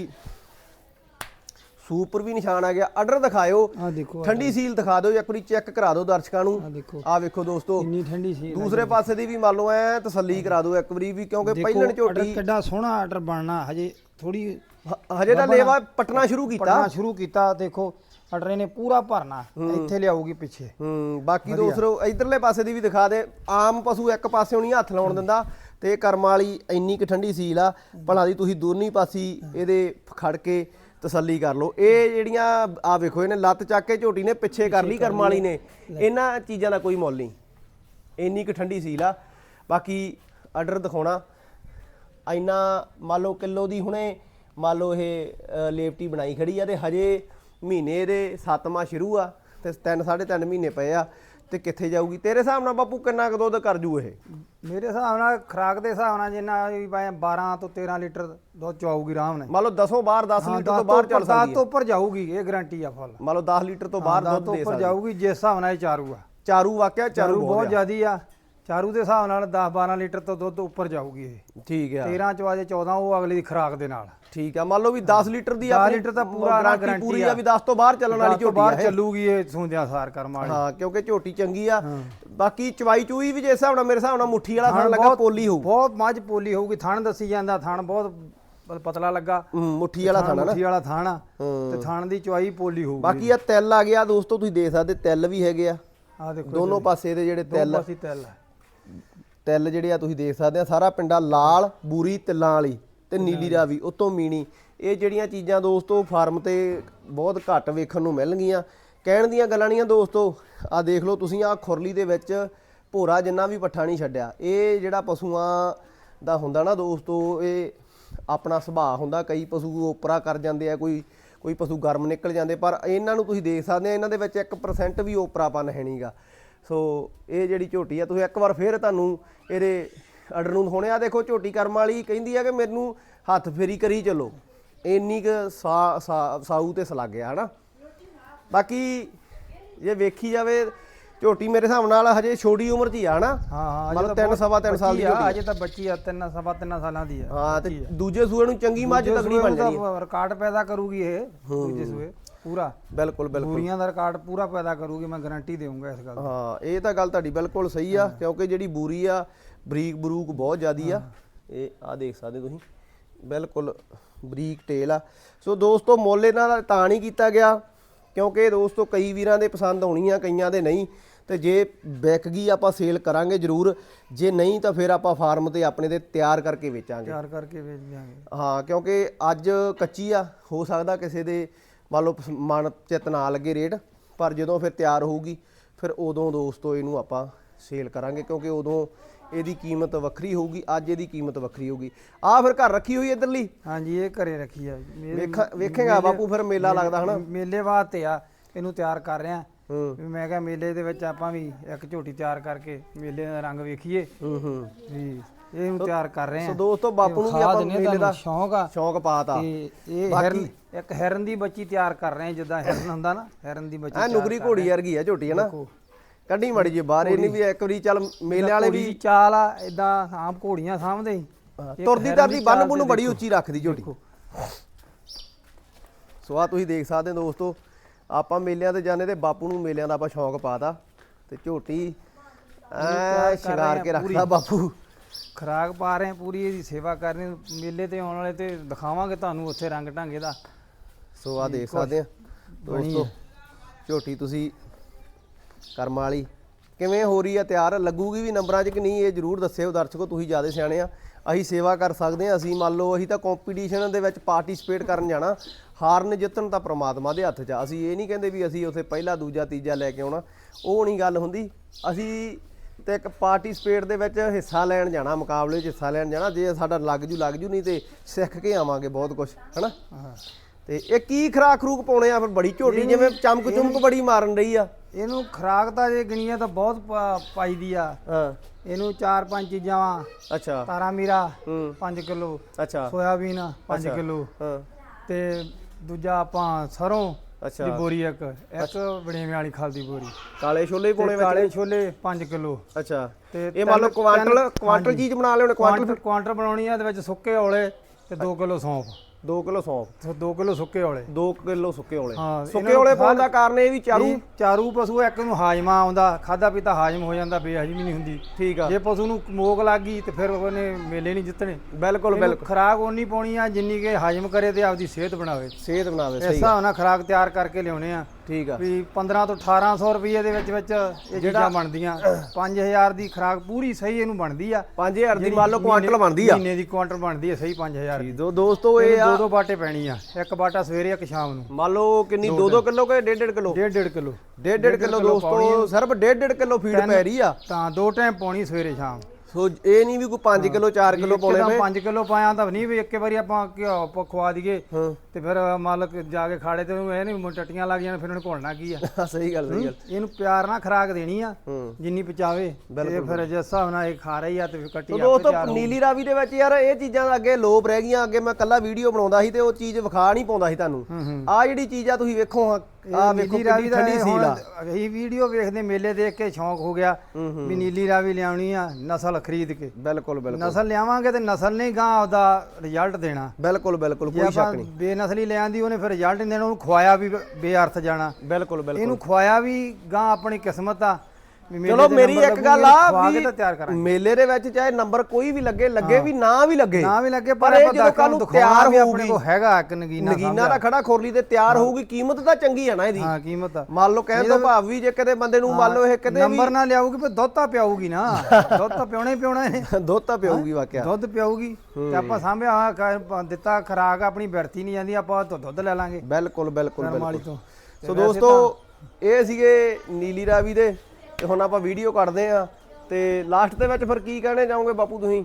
ਸੂਪਰ ਵੀ ਨਿਸ਼ਾਨ ਆ ਗਿਆ। ਆਰਡਰ ਦਿਖਾਇਓ। ਆ ਦੇਖੋ ਠੰਡੀ ਸੀਲ ਦਿਖਾ ਦਿਓ ਇੱਕ ਵਾਰੀ ਚੈੱਕ ਕਰਾ ਦਿਓ ਦਰਸ਼ਕਾਂ ਨੂੰ। ਆ ਦੇਖੋ। ਆ ਵੇਖੋ ਦੋਸਤੋ ਇੰਨੀ ਠੰਡੀ ਸੀ ਦੂਸਰੇ ਪਾਸੇ ਦੀ ਵੀ ਮੰਨ ਲਓ ਐ ਤਸੱਲੀ ਕਰਾ ਦਿਓ ਇੱਕ ਵਾਰੀ ਵੀ ਕਿਉਂਕਿ ਪਹਿਲਣ ਝੋਟੀ ਕਿੱਡਾ ਸੋਹਣਾ ਆਰਡਰ ਬਣਨਾ ਹਜੇ ਥੋੜੀ ਹਜੇ ਤਾਂ ਲੇਵਾ ਪਟਣਾ ਸ਼ੁਰੂ ਕੀਤਾ। ਪੜਨਾ ਸ਼ੁਰੂ ਕੀਤਾ ਦੇਖੋ ਆਰਡਰ ਨੇ ਪੂਰਾ ਭਰਨਾ ਇੱਥੇ ਲਿਆਊਗੀ ਪਿੱਛੇ। ਹੂੰ ਬਾਕੀ ਦੋਸਤੋ ਇਧਰਲੇ ਪਾਸੇ ਦੀ ਵੀ ਦਿਖਾ ਦੇ। ਆਮ ਪਸ਼ੂ ਇੱਕ ਪਾਸੇ ਨਹੀਂ ਹੱਥ ਲਾਉਣ ਦਿੰਦਾ ਤੇ ਕਰਮ ਵਾਲੀ ਇੰਨੀ ਕਿ ਠੰਡੀ ਸੀਲ ਆ। ਭਲਾ ਦੀ ਤੁਸੀਂ ਦੋਨੀ ਪਾਸੀ ਇਹਦੇ ਖੜ ਕੇ ਤਸੱਲੀ ਕਰ ਲਓ। ਇਹ ਜਿਹੜੀਆਂ ਆ ਵੇਖੋ ਇਹਨੇ ਲੱਤ ਚੱਕ ਕੇ ਝੋਟੀ ਨੇ ਪਿੱਛੇ ਕਰ ਲਈ ਕਰਮ ਵਾਲੀ ਨੇ। ਇਹਨਾਂ ਚੀਜ਼ਾਂ ਦਾ ਕੋਈ ਮੁੱਲ ਨਹੀਂ। ਇੰਨੀ ਕੁ ਠੰਡੀ ਸੀਲ ਆ। ਬਾਕੀ ਆਰਡਰ ਦਿਖਾਉਣਾ। ਇੰਨਾ ਮੰਨ ਲਓ ਕਿਲੋ ਦੀ ਹੁਣੇ ਮੰਨ ਲਓ ਇਹ ਅ, ਲੇਵਟੀ ਬਣਾਈ ਖੜੀ ਆ ਤੇ ਹਜੇ ਮਹੀਨੇ ਦੇ 7ਵਾਂ ਸ਼ੁਰੂ ਆ ਤੇ 3 3.5 ਮਹੀਨੇ ਪਏ ਆ। ਤੇ ਕਿੱਥੇ ਜਾਊਗੀ? ਤੇਰੇ ਹਿਸਾਬ ਨਾਲ ਬਾਪੂ ਕਿੰਨਾ ਕੁ ਦੁੱਧ ਕਰ ਜੂ ਇਹ? ਮੇਰੇ ਹਿਸਾਬ ਨਾਲ ਖਰਾਕ ਦੇ ਹਿਸਾਬ ਨਾਲ ਜਿੰਨਾ ਵੀ ਭਾਵੇਂ 12 ਤੋਂ 13 ਲੀਟਰ ਦੁੱਧ ਚਵਾਊਗੀ ਆਰਾਮ ਨਾਲ। ਮੰਨ ਲਓ 10 ਬਾਹਰ 10 ਹਾਂ, ਲੀਟਰ ਦਸ ਤੋਂ ਬਾਹਰ ਚੱਲ ਦਸ ਸਕਦੀ ਤੋਂ ਹੈ। ਉੱਪਰ ਜਾਊਗੀ ਇਹ ਗਾਰੰਟੀ ਆ ਫੁੱਲ ਮੰਨ ਲਓ 10 ਲੀਟਰ ਤੋਂ ਬਾਹਰ ਦਸ ਦੁੱਧ ਤੋਂ ਦੇ ਉੱਪਰ ਸਕਦੀ ਜਾਊਗੀ ਜਿਸ ਹਿਸਾਬ ਨਾਲ ਇਹ ਚਾਰੂ ਆ। ਚਾਰੂ ਵਾਕਿਆ ਚਾਰੂ ਬਹੁਤ ਜ਼ਿਆਦੀ ਆ। ਚਾਰੂ ਦੇ ਹਿਸਾਬ ਨਾਲ 10 12 ਲੀਟਰ ਤੋਂ ਦੁੱਧ ਉੱਪਰ ਜਾਊਗੀ ਇਹ। ਠੀਕ ਆ। 13 ਚਵਾਜੇ 14 ਉਹ ਅਗਲੀ ਦੀ ਖਰਾਕ ਦੇ ਨਾਲ। ਠੀਕ ਆ ਮੰਨ ਲਓ ਵੀ 10 ਲੀਟਰ ਦੀ 10 ਆਪਣੀ ਲੀਟਰ ਤਾਂ ਪੂਰਾ ਨਾ guarantee ਪੂਰੀ ਆ। ਵੀ 10 ਤੋਂ ਬਾਹਰ ਚੱਲਣ ਵਾਲੀ ਝੋਟੀ ਬਾਹਰ। ਚੱਲੂਗੀ ਇਹ ਸੂੰਦਿਆਂ ਸਾਰ ਕਰਮ ਵਾਲੀ। ਹਾਂ ਕਿਉਂਕਿ ਝੋਟੀ ਚੰਗੀ ਆ। ਬਾਕੀ ਚਵਾਈ ਚੂਈ ਵੀ ਜਿਸ ਹਿਸਾਬ ਨਾਲ ਮੇਰੇ ਹਿਸਾਬ ਨਾਲ ਮੁੱਠੀ ਵਾਲਾ ਥਣ ਲੱਗਾ ਪੋਲੀ ਹੋਊ। ਬਹੁਤ ਮੱਝ ਪੋਲੀ ਹੋਊਗੀ ਥਣ ਦੱਸੀ ਜਾਂਦਾ ਥਣ ਬਹੁਤ ਪਤਲਾ ਲੱਗਾ। ਮੁੱਠੀ ਵਾਲਾ ਥਣ ਮੁੱਠੀ ਵਾਲਾ ਥਣ। ਤੇ ਥਣ ਦੀ ਚਵਾਈ ਪੋਲੀ ਹੋਊਗੀ। ਬਾਕੀ ਆ ਤਿਲ ਆ ਗਿਆ ਦੋਸਤੋ ਤੁਸੀਂ ਦੇਖ ਸਕਦੇ ਤਿਲ ਵੀ ਹੈਗੇ ਆ। ਆ ਦੇਖੋ ਦੋਨੋਂ ਪਾਸੇ ਦੇ ਜਿਹੜੇ ਤਿਲ ਪਾਸੀ ਤੈਲ ਆ। ਤਿਲ ਜਿਹੜੇ ਆ ਤੁਸੀਂ ਦੇਖ ਸਕਦੇ ਆ ਸਾਰਾ ਪਿੰਡਾ ਲਾਲ ਬੂਰੀ ਤਿੱਲਾਂ ਵਾਲੀ ਤੇ ਨੀਲੀ ਰਾਵੀ ਉਤੋਂ ਮੀਣੀ। ਇਹ ਜਿਹੜੀਆਂ ਚੀਜ਼ਾਂ ਦੋਸਤੋ ਫਾਰਮ ਤੇ ਬਹੁਤ ਘੱਟ ਵੇਖਣ ਨੂੰ ਮਿਲਣਗੀਆਂ। ਕਹਿਣ ਦੀਆਂ ਗੱਲਾਂ ਨਹੀਂ ਆ ਦੋਸਤੋ ਆ ਦੇਖ ਲਓ ਤੁਸੀਂ ਆ ਖੁਰਲੀ ਦੇ ਵਿੱਚ ਭੋਰਾ ਜਿੰਨਾ ਵੀ ਪੱਠਾ ਨਹੀਂ ਛੱਡਿਆ। ਇਹ ਜਿਹੜਾ ਪਸ਼ੂਆਂ ਦਾ ਹੁੰਦਾ ਨਾ ਦੋਸਤੋ ਇਹ ਆਪਣਾ ਸੁਭਾਅ ਹੁੰਦਾ ਕਈ ਪਸ਼ੂ ਓਪਰਾ ਕਰ ਜਾਂਦੇ ਆ ਕੋਈ ਕੋਈ ਪਸ਼ੂ ਗਰਮ ਨਿਕਲ ਜਾਂਦੇ ਪਰ ਇਹਨਾਂ ਨੂੰ ਤੁਸੀਂ ਦੇਖ ਸਕਦੇ ਆ ਇਹਨਾਂ ਦੇ ਵਿੱਚ 1% ਵੀ ਓਪਰਾਪਨ ਹੈ ਨਹੀਂਗਾ ਸੋ ਇਹ ਜਿਹੜੀ ਝੋਟੀ ਆ ਤੁਸੀਂ ਇੱਕ ਵਾਰ ਫੇਰ ਤੁਹਾਨੂੰ ਇਹਦੇ ਆਰਡਰ ਨੂੰ ਦਿਖਾਉਣੇ ਆ। ਦੇਖੋ ਝੋਟੀ ਕਰਮ ਵਾਲੀ ਕਹਿੰਦੀ ਆ ਕਿ ਮੈਨੂੰ ਹੱਥ ਫੇਰੀ ਕਰੀ ਚੱਲੋ। ਇੰਨੀ ਕੁ ਸਾਊ ਤੇ ਸਲਾਗਿਆ ਹਨਾ? ਬਾਕੀ ਜੇ ਵੇਖੀ ਜਾਵੇ ਝੋਟੀ ਮੇਰੇ ਹਿਸਾਬ ਨਾਲ ਹਜੇ ਛੋਟੀ ਉਮਰ 'ਚ ਹੀ ਆ ਹਨਾ? ਹਾਂ ਮਤਲਬ ਤਾਂ ਤਿੰਨ ਬਹੁਤ ਸਵਾ ਤਿੰਨ ਸਾਲ ਦੀ ਝੋਟੀ ਅਜੇ ਤਾਂ ਬੱਚੀ ਆ ਤਿੰਨ ਸਵਾ ਤਿੰਨ ਸਾਲਾਂ ਦੀ ਆ ਹਾਂ ਤੇ ਦੂਜੇ ਸੂਏ ਨੂੰ ਚੰਗੀ ਮੱਝ ਸੂਏ ਬਣ ਜਾਣੀ ਹੈ। ਰਿਕਾਰਡ ਪੈਦਾ ਕਰੂਗੀ ਇਹ ਦੂਜੇ ਸੂਏ। ਪੂਰਾ ਬਿਲਕੁਲ ਬਿਲਕੁਲ। ਬੂਰੀਆਂ ਦਾ ਰਿਕਾਰਡ ਪੂਰਾ ਪੈਦਾ ਕਰੂਗੀ ਮੈਂ ਗਾਰੰਟੀ ਦੇਵਾਂਗਾ ਇਸ ਗੱਲ ਦੀ। ਹਾਂ ਇਹ ਤਾਂ ਗੱਲ ਤੁਹਾਡੀ ਬਿਲਕੁਲ ਸਹੀ ਆ ਕਿਉਂਕਿ ਜਿਹੜੀ ਬੂਰੀ ਆ ਬਰੀਕ ਬਰੂਕ ਬਹੁਤ ਜ਼ਿਆਦੀ ਆ। ਇਹ ਆ ਦੇਖ ਸਕਦੇ ਤੁਸੀਂ ਬਿਲਕੁਲ ਬਰੀਕ ਟੇਲ ਆ। ਸੋ ਦੋਸਤੋ ਮੁੱਲ ਇਹਨਾਂ ਦਾ ਤਾਂ ਨਹੀਂ ਕੀਤਾ ਗਿਆ ਕਿਉਂਕਿ ਦੋਸਤੋ ਕਈ ਵੀਰਾਂ ਦੇ ਪਸੰਦ ਆਉਣੀ ਆ ਕਈਆਂ ਦੇ ਨਹੀਂ। ਤੇ ਜੇ ਵਿਕ ਗਈ ਆਪਾਂ ਸੇਲ ਕਰਾਂਗੇ ਜ਼ਰੂਰ। ਜੇ ਨਹੀਂ ਤਾਂ ਫਿਰ ਆਪਾਂ ਫਾਰਮ ਤੇ ਆਪਣੇ ਤੇ ਤਿਆਰ ਕਰਕੇ ਵੇਚਾਂਗੇ। ਤਿਆਰ ਕਰਕੇ ਵੇਚ ਦਿਆਂਗੇ। ਹਾਂ ਕਿਉਂਕਿ ਅੱਜ ਕੱਚੀ ਆ ਹੋ ਸਕਦਾ ਕਿਸੇ ਦੇ ਮੰਨ ਲਓ ਮਨ ਚਿੱਤ ਨਾ ਲੱਗੇ ਰੇਟ ਪਰ ਜਦੋਂ ਫਿਰ ਤਿਆਰ ਹੋਊਗੀ ਫਿਰ ਉਦੋਂ ਦੋਸਤੋ ਇਹਨੂੰ ਆਪਾਂ ਸੇਲ ਕਰਾਂਗੇ ਕਿਉਂਕਿ ਉਦੋਂ ਇਹਦੀ ਕੀਮਤ ਵੱਖਰੀ ਹੋਊਗੀ ਅੱਜ ਇਹਦੀ ਕੀਮਤ ਵੱਖਰੀ ਹੋਊਗੀ। ਆ ਫਿਰ ਘਰ ਰੱਖੀ ਹੋਈ ਇਧਰਲੀ? ਹਾਂਜੀ ਇਹ ਘਰੇ ਰੱਖੀ ਆ। ਵੇਖੇਗਾ ਬਾਪੂ ਫਿਰ ਮੇਲਾ ਲੱਗਦਾ ਹਨਾ? ਮੇਲੇ ਵਾਸਤੇ ਆ ਇਹਨੂੰ ਤਿਆਰ ਕਰ ਰਿਹਾ। ਹੂੰ। ਮੈਂ ਕਿਹਾ ਮੇਲੇ ਦੇ ਵਿੱਚ ਆਪਾਂ ਵੀ ਇੱਕ ਝੋਟੀ ਤਿਆਰ ਕਰਕੇ ਮੇਲੇ ਦਾ ਰੰਗ ਵੇਖੀਏ। ਹੂੰ ਹੂੰ। ਵੀ ਇਹਨੂੰ ਤਿਆਰ ਕਰ ਰਹੇ ਸੋ ਆ ਦੋਸਤੋ ਬਾਪੂ ਨੂੰ ਵੀ ਆਪਾਂ ਮੇਲੇ ਦਾ ਸ਼ੌਂਕ ਆ। ਸ਼ੌਂਕ ਪਾਤਾ। ਤੇ ਇਹ ਹਿਰਨ ਇੱਕ ਹਿਰਨ ਦੀ ਬੱਚੀ ਤਿਆਰ ਕਰ ਰਹੇ ਆ ਜਿੱਦਾਂ ਹਿਰਨ ਹੁੰਦਾ ਨਾ ਹਿਰਨ ਦੀ ਬੱਚੀ ਆ ਨੁਗਰੀ ਘੋੜੀ ਵਰਗੀ ਆ ਝੋਟੀ ਹੈ ਨਾ। ਕੱਢੀ ਮੜੀ ਜੇ ਬਾਹਰ ਇਹਨੇ ਵੀ ਇੱਕ ਵਾਰੀ ਚੱਲ ਮੇਲੇ ਵਾਲੇ ਵੀ ਚਾਲ ਆ ਇਦਾਂ ਆਮ ਘੋੜੀਆਂ ਸਾਹਮਣੇ ਤੁਰਦੀ ਤਰਦੀ ਦੀ ਬੰਨ ਬੁੰਨ ਬੜੀ। ਉੱਚੀ ਰੱਖਦੀ ਝੋਟੀ। ਸੋ ਆ ਤੁਸੀਂ ਦੇਖ ਸਕਦੇ ਹੋ ਦੋਸਤੋ ਆਪਾਂ ਮੇਲਿਆਂ ਤੇ ਜਾਂਦੇ ਤੇ ਬਾਪੂ ਨੂੰ ਮੇਲਿਆਂ ਦਾ ਆਪਾਂ ਸ਼ੌਂਕ ਪਾਤਾ ਤੇ ਝੋਟੀ ਐ ਸ਼ਿੰਗਾਰ ਕੇ ਰੱਖਦਾ ਬਾਪੂ। ਖਰਾਕ ਪਾ ਰਹੇ ਪੂਰੀ ਇਹਦੀ ਸੇਵਾ ਕਰਨੀ ਮੇਲੇ ਤੇ ਆਉਣ ਵਾਲੇ ਤੇ ਦਿਖਾਵਾਂਗੇ ਤੁਹਾਨੂੰ ਉੱਥੇ ਰੰਗ ਢੰਗੇ ਦਾ। ਸੋ ਆ ਦੇਖ ਸਕਦੇ ਆ। ਦੋਸਤੋ ਝੋਟੀ ਤੁਸੀਂ ਕਰਮ ਵਾਲੀ। ਕਿਵੇਂ ਹੋ ਰਹੀ ਆ ਤਿਆਰ? ਲੱਗੂਗੀ ਵੀ ਨੰਬਰਾਂ 'ਚ ਕਿ ਨਹੀਂ? ਇਹ ਜਰੂਰ ਦੱਸਿਓ ਦਰਸ਼ਕੋ ਤੁਸੀਂ ਜ਼ਿਆਦਾ ਸਿਆਣੇ ਆ। ਅਸੀਂ ਸੇਵਾ ਕਰ ਸਕਦੇ ਆ ਅਸੀਂ ਮੰਨ ਲਓ ਅਸੀਂ ਤਾਂ ਕੰਪੀਟੀਸ਼ਨ ਦੇ ਵਿੱਚ ਪਾਰਟਿਸਿਪੇਟ ਕਰਨ ਜਾਣਾ। ਹਾਰਨ ਜਿੱਤਣ ਤਾਂ ਪ੍ਰਮਾਤਮਾ ਦੇ ਹੱਥ 'ਚ ਆ। ਅਸੀਂ ਇਹ ਨਹੀਂ ਕਹਿੰਦੇ ਵੀ ਅਸੀਂ ਉੱਥੇ ਪਹਿਲਾ ਦੂਜਾ ਤੀਜਾ ਲੈ ਕੇ ਆਉਣਾ। ਉਹ ਨਹੀਂ ਗੱਲ ਹੁੰਦੀ। ਅਸੀਂ ਤੇ ਇੱਕ ਪਾਰਟਿਸਿਪੇਟ ਦੇ ਵਿੱਚ ਹਿੱਸਾ ਲੈਣ ਜਾਣਾ ਮੁਕਾਬਲੇ 'ਚ ਹਿੱਸਾ ਲੈਣ ਜਾਣਾ ਜੇ ਸਾਡਾ ਲੱਗ ਜੂ ਲੱਗ ਜੂ ਨਹੀਂ ਤੇ ਸਿੱਖ ਕੇ ਆਵਾਂਗੇ ਬਹੁਤ ਕੁਝ ਹਨਾ। ਤੇ ਇਹ ਕੀ ਖਰਾਕ ਖਰੂਕ ਪਾਉਣੇ ਆ ਫਿਰ? ਬੜੀ ਝੋਟੀ ਜਿਵੇਂ ਚਮਕ ਚੁਮਕ ਬੜੀ ਮਾਰਨ ਰਹੀ ਆ। ਇਹਨੂੰ ਖਰਾਕ ਤਾਂ ਜੇ ਗਣੀਆਂ ਤਾਂ ਬਹੁਤ ਪਾ- ਪਾਈ ਦੀ ਆ। ਹਾਂ। ਇਹਨੂੰ ਚਾਰ ਪੰਜ ਚੀਜ਼ਾਂ ਵਾ। ਅੱਛਾ। ਤਾਰਾ ਮੀਰਾ ਹੂੰ। 5 ਕਿਲੋ। ਅੱਛਾ। ਸੋਇਆਬੀਨ 5 ਅੱਛਾ। ਕਿਲੋ। ਹਾਂ। ਤੇ ਦੂਜਾ ਆਪਾਂ ਸਰੋਂ ਅੱਛਾ। ਦੀ ਬੋਰੀ ਇੱਕ ਇੱਕ ਬੜੇਵੇਂ ਵਾਲੀ ਖਲ ਦੀ ਬੋਰੀ। ਕਾਲੇ ਛੋਲੇ ਵੀ ਪਾਉਣੇ ਤੇ ਕਾਲੇ ਵਿੱਚ? ਛੋਲੇ 5 ਕਿਲੋ। ਅੱਛਾ। ਤੇ ਇਹ ਮੰਨ ਲਓ ਕੁਆਂਟਲ ਕੁਆਂਟਲ। ਚੀਜ਼ ਬਣਾ ਲਿਓਨੇ ਕੁਆਂਟਲ ਕੁਆਂਟਰ ਕੁਆਂਟਰ ਬਣਾਉਣੀ ਆ ਦੇ ਵਿੱਚ ਸੁੱਕੇ ਔਲੇ ਤੇ 2 ਕਿਲੋ ਸੌਂਫ। 2 ਕਿਲੋ ਸੌਂਫ। ਤੇ 2 ਕਿਲੋ ਸੁੱਕੇ ਔਲੇ। 2 ਕਿਲੋ ਸੁੱਕੇ ਔਲੇ। ਹਾਂ, ਸੁੱਕੇ ਇਹਨਾਂ ਔਲੇ ਨੂੰ ਪਾਉਣ ਦਾ ਕਾਰਨ ਇਹ ਵੀ ਚਾਰੂ। ਚਾਰੂ ਪਸ਼ੂ ਇੱਕ ਨੂੰ ਹਾਜਮਾ ਆਉਂਦਾ ਖਾਦਾ ਪੀਤਾ ਹਾਜਮ ਹੋ ਜਾਂਦਾ ਬੇਹਜਮੀ ਨਹੀਂ ਹੁੰਦੀ। ਠੀਕ ਆ। ਜੇ ਪਸ਼ੂ ਨੂੰ ਮੋਕ ਲੱਗ ਗਈ ਤੇ ਫਿਰ ਉਹਨੇ ਮੇਲੇ ਨਹੀਂ ਜਿੱਤਣੇ। ਬਿਲਕੁਲ ਬਿਲਕੁਲ। ਖੁਰਾਕ ਓਨੀ ਪਾਉਣੀ ਆ ਜਿੰਨੀ ਕਿ ਹਾਜਮ ਕਰੇ ਤੇ ਆਪਦੀ ਸਿਹਤ ਬਣਾਵੇ। ਸਿਹਤ ਬਣਾਵੇ ਸਹੀ ਹਿਸਾਬ ਨਾਲ ਖੁਰਾਕ ਤਿਆਰ ਕਰਕੇ ਲਿਆਉਣੇ ਆ। ਠੀਕ ਆ। ਵੀ 15 ਤੋਂ 1800 ਰੁਪਏ ਦੇ ਵਿੱਚ ਵਿੱਚ ਇਹ ਚੀਜ਼ਾਂ ਬਣਦੀਆਂ। 5000 ਦੀ ਖਰਾਕ ਪੂਰੀ ਸਹੀ ਇਹਨੂੰ ਬਣਦੀ ਆ। 5000 ਦੀ ਮੰਨ ਲਓ ਕੁਆਂਟਲ ਬਣਦੀ ਆ। ਮਹੀਨੇ ਦੀ ਕੁਆਂਟਲ ਬਣਦੀ ਆ ਸਹੀ 5000 ਦੀ। ਦੋ ਦੋਸਤੋ ਇਹ ਆ ਦੋ ਦੋ ਬਾਟੇ ਪੈਣੀ ਆ ਇੱਕ ਬਾਟਾ ਸਵੇਰੇ ਇੱਕ ਸ਼ਾਮ ਨੂੰ। ਮੰਨ ਲਓ ਕਿੰਨੀ 2-2 ਕਿਲੋ ਕਿ 1.5 ਕਿਲੋ? 1.5 ਕਿਲੋ। 1.5 ਕਿਲੋ ਦੋਸਤੋ ਸਿਰਫ 1.5 ਕਿਲੋ ਫੀਡ ਪੈ ਰਹੀ ਆ। ਤਾਂ ਦੋ ਟਾਈਮ ਪਾਉਣੀ ਸਵੇਰੇ ਸ਼ਾਮ। ਸੋ ਇਹ ਨਹੀਂ ਵੀ ਕੋਈ 5 ਕਿਲੋ 4 ਕਿਲੋ ਪਾਉਣੇ ਪਏ 5 ਕਿਲੋ ਪਾਇਆ ਤਾਂ ਨਹੀਂ ਵੀ ਇੱਕੇ ਵਾਰੀ ਆਪਾਂ ਘਿਓ ਖਵਾ ਦਈਏ ਹਾਂ। ਤੇ ਫਿਰ ਮਾਲਕ ਜਾ ਕੇ ਖਾੜੇ ਤੇ ਉਹਨੂੰ ਇਹ ਨਹੀਂ ਟੱਟੀਆਂ ਲੱਗ ਜਾਣ ਫਿਰ ਉਹਨੂੰ ਘੋਲਣਾ ਕੀ ਆ? ਸਹੀ ਗੱਲ ਸਹੀ ਗੱਲ। ਇਹਨੂੰ ਪਿਆਰ ਨਾਲ ਖਰਾਕ ਦੇਣੀ ਆ ਹੂੰ। ਜਿੰਨੀ ਪਚਾਵੇ। ਤੇ ਫਿਰ ਜਿਸ ਹਿਸਾਬ ਨਾਲ ਇਹ ਖਾ ਰਹੀ ਆ ਤੇ ਫਿਰ ਕੱਟੀ ਆਪੇ ਦੋਸਤੋ। ਨੀਲੀ ਰਾਵੀ ਦੇ ਵਿੱਚ ਯਾਰ ਇਹ ਚੀਜ਼ਾਂ ਅੱਗੇ ਲੋਪ ਰਹਿ ਗਈਆਂ ਅੱਗੇ ਮੈਂ ਕੱਲਾ ਵੀਡੀਓ ਬਣਾਉਂਦਾ ਸੀ ਤੇ ਉਹ ਚੀਜ਼ ਵਿਖਾ ਨਹੀਂ ਪਾਉਂਦਾ ਸੀ ਤੁਹਾਨੂੰ। ਹੂੰ ਹੂੰ। ਆ ਜਿਹੜੀ ਚੀਜ਼ ਆ ਤੁਸੀਂ ਵੇਖੋ ਆ ਵੇਖੋ ਕਿੰਨੀ ਠੰਡੀ ਸੀਲ ਆ। ਅਸੀਂ ਵੀਡੀਓ ਵੇਖਦੇ ਮੇਲੇ ਦੇਖ ਕੇ ਸ਼ੌਂਕ ਹੋ ਗਿਆ ਵੀ ਨੀਲੀ ਰਾਵੀ ਲਿਆਉਣੀ ਆ ਨਸਲ ਖਰੀਦ ਕੇ। ਬਿਲਕੁਲ ਬਿਲਕੁਲ। ਨਸਲ ਲਿਆਵਾਂਗੇ ਤੇ ਨਸਲ ਨੇ ਗਾਂ ਆਪਦਾ ਰਿਜ਼ਲਟ ਦੇਣਾ। ਬਿਲਕੁਲ ਬਿਲਕੁਲ ਕੋਈ ਸ਼ੱਕ ਨਹੀਂ। ਬੇਨਸਲੀ ਲੈ ਆਂਦੀ ਉਹਨੇ ਫਿਰ ਰਿਜ਼ਲਟ ਨਹੀਂ ਦੇਣਾ ਉਹਨੂੰ ਖਵਾਇਆ ਵੀ ਬੇਅਰਥ ਜਾਣਾ। ਬਿਲਕੁਲ ਬਿਲਕੁਲ। ਇਹਨੂੰ ਖਵਾਇਆ ਵੀ ਗਾਂ ਆਪਣੀ ਕਿਸਮਤ ਆ। ਚਲੋ ਮੇਰੀ ਇੱਕ ਗੱਲ ਆ ਕੇ ਵੀ ਮੇਲੇ ਦੇ ਵਿੱਚ ਚਾਹੇ ਨੰਬਰ ਕੋਈ ਵੀ ਲੱਗੇ ਲੱਗੇ ਵੀ ਨਾ ਵੀ ਲੱਗੇ। ਨਾ ਵੀ ਲੱਗੇ ਪਰ ਇਹ ਜਦੋਂ ਕੱਲ ਨੂੰ ਤਿਆਰ ਵੀ ਆਪਣੇ ਹੋਊਗੀ। ਕੋਲ ਹੈਗਾ ਇੱਕ ਨਗੀਨਾ ਨਗੀਨਾ ਦਾ ਖੜਾ ਖੋਰਲੀ ਤੇ ਤਿਆਰ ਹੋਊਗੀ ਕੀਮਤ ਤਾਂ ਚੰਗੀ ਆ ਨਾ ਇਹਦੀ। ਹਾਂ ਕੀਮਤ ਆ। ਮੰਨ ਲਓ ਕਹਿਣ ਤੋਂ ਭਾਵ ਵੀ ਜੇ ਕਦੇ ਬੰਦੇ ਨੂੰ ਮੰਨ ਲਓ ਇਹ ਕਦੇ ਨੰਬਰ ਨਾ ਲਿਆਊਗੀ ਪਰ ਦੁੱਧ ਤਾਂ ਪਿਆਊਗੀ ਨਾ। ਦੁੱਧ ਤਾਂ ਪਿਉਣਾ ਹੀ ਪਿਉਣਾ ਇਹਨੇ ਦੁੱਧ ਤਾਂ ਪਿਆਊਗੀ ਵਾਕਿਆ। ਦੁੱਧ ਪਿਆਊਗੀ। ਤੇ ਆਪਾਂ ਸਾਂਭਿਆ ਕ- ਦਿੱਤਾ ਖਰਾਕ ਆਪਣੀ ਵਰਤੀ ਨਹੀਂ ਜਾਂਦੀ ਆਪਾਂ ਦੁੱਧ ਲੈ ਲਾਂਗੇ। ਬਿਲਕੁਲ ਬਿਲਕੁਲ ਬਿਲਕੁਲ। ਸੋ ਦੋਸਤੋ ਇਹ ਸੀਗੇ ਨੀਲੀ ਰਾਵੀ ਦੇ ਤੇ ਹੁਣ ਆਪਾਂ ਵੀਡੀਓ ਕੱਢਦੇ ਆ ਤੇ ਲਾਸਟ ਦੇ ਵਿੱਚ ਫਿਰ ਕੀ ਕਹਿਣੇ ਚਾਹੋਗੇ ਬਾਪੂ ਤੁਸੀਂ?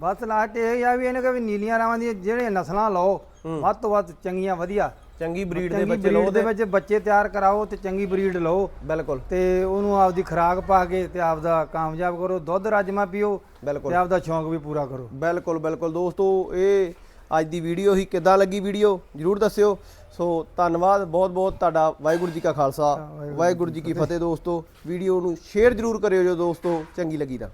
ਬਸ ਲਾਟ ਇਹ ਆ ਵੀ ਇਹਨੇ ਕਿ ਵੀ ਨੀਲੀਆਂ ਰਾਵਾਂ ਦੀਆਂ ਜਿਹੜੀਆਂ ਨਸਲਾਂ ਲਓ ਵੱਧ ਤੋਂ ਵੱਧ ਚੰਗੀਆਂ ਵਧੀਆ। ਚੰਗੀ ਬਰੀਡ ਦੇ ਬੱਚੇ ਲਓ ਬਰੀਡ ਦੇ ਵਿੱਚ ਬੱਚੇ ਤਿਆਰ ਕਰਾਓ ਤੇ ਚੰਗੀ ਬਰੀਡ ਲਓ। ਬਿਲਕੁਲ। ਤੇ ਉਹਨੂੰ ਆਪਦੀ ਖੁਰਾਕ ਪਾ ਕੇ ਤੇ ਆਪਦਾ ਕਾਮਯਾਬ ਕਰੋ। ਦੁੱਧ ਰਾਜਮਾ ਪੀਓ ਤੇ ਆਪਦਾ ਸ਼ੌਂਕ ਵੀ ਪੂਰਾ ਕਰੋ। ਬਿਲਕੁਲ ਬਿਲਕੁਲ। ਦੋਸਤੋ ਇਹ ਅੱਜ ਦੀ ਵੀਡੀਓ ਹੀ ਕਿੱਦਾਂ ਲੱਗੀ ਵੀਡੀਓ? ਜਰੂਰ ਦੱਸਿਓ। ਸੋ ਧੰਨਵਾਦ ਬਹੁਤ ਬਹੁਤ ਤੁਹਾਡਾ ਵਾਹਿਗੁਰੂ ਜੀ ਕਾ ਖਾਲਸਾ ਵਾਹਿਗੁਰੂ ਜੀ ਕੀ ਫਤਿਹ ਦੋਸਤੋ। ਵੀਡੀਓ ਨੂੰ ਸ਼ੇਅਰ ਜਰੂਰ ਕਰਿਓ ਜੋ ਦੋਸਤੋ ਚੰਗੀ ਲੱਗੀ ਤਾਂ।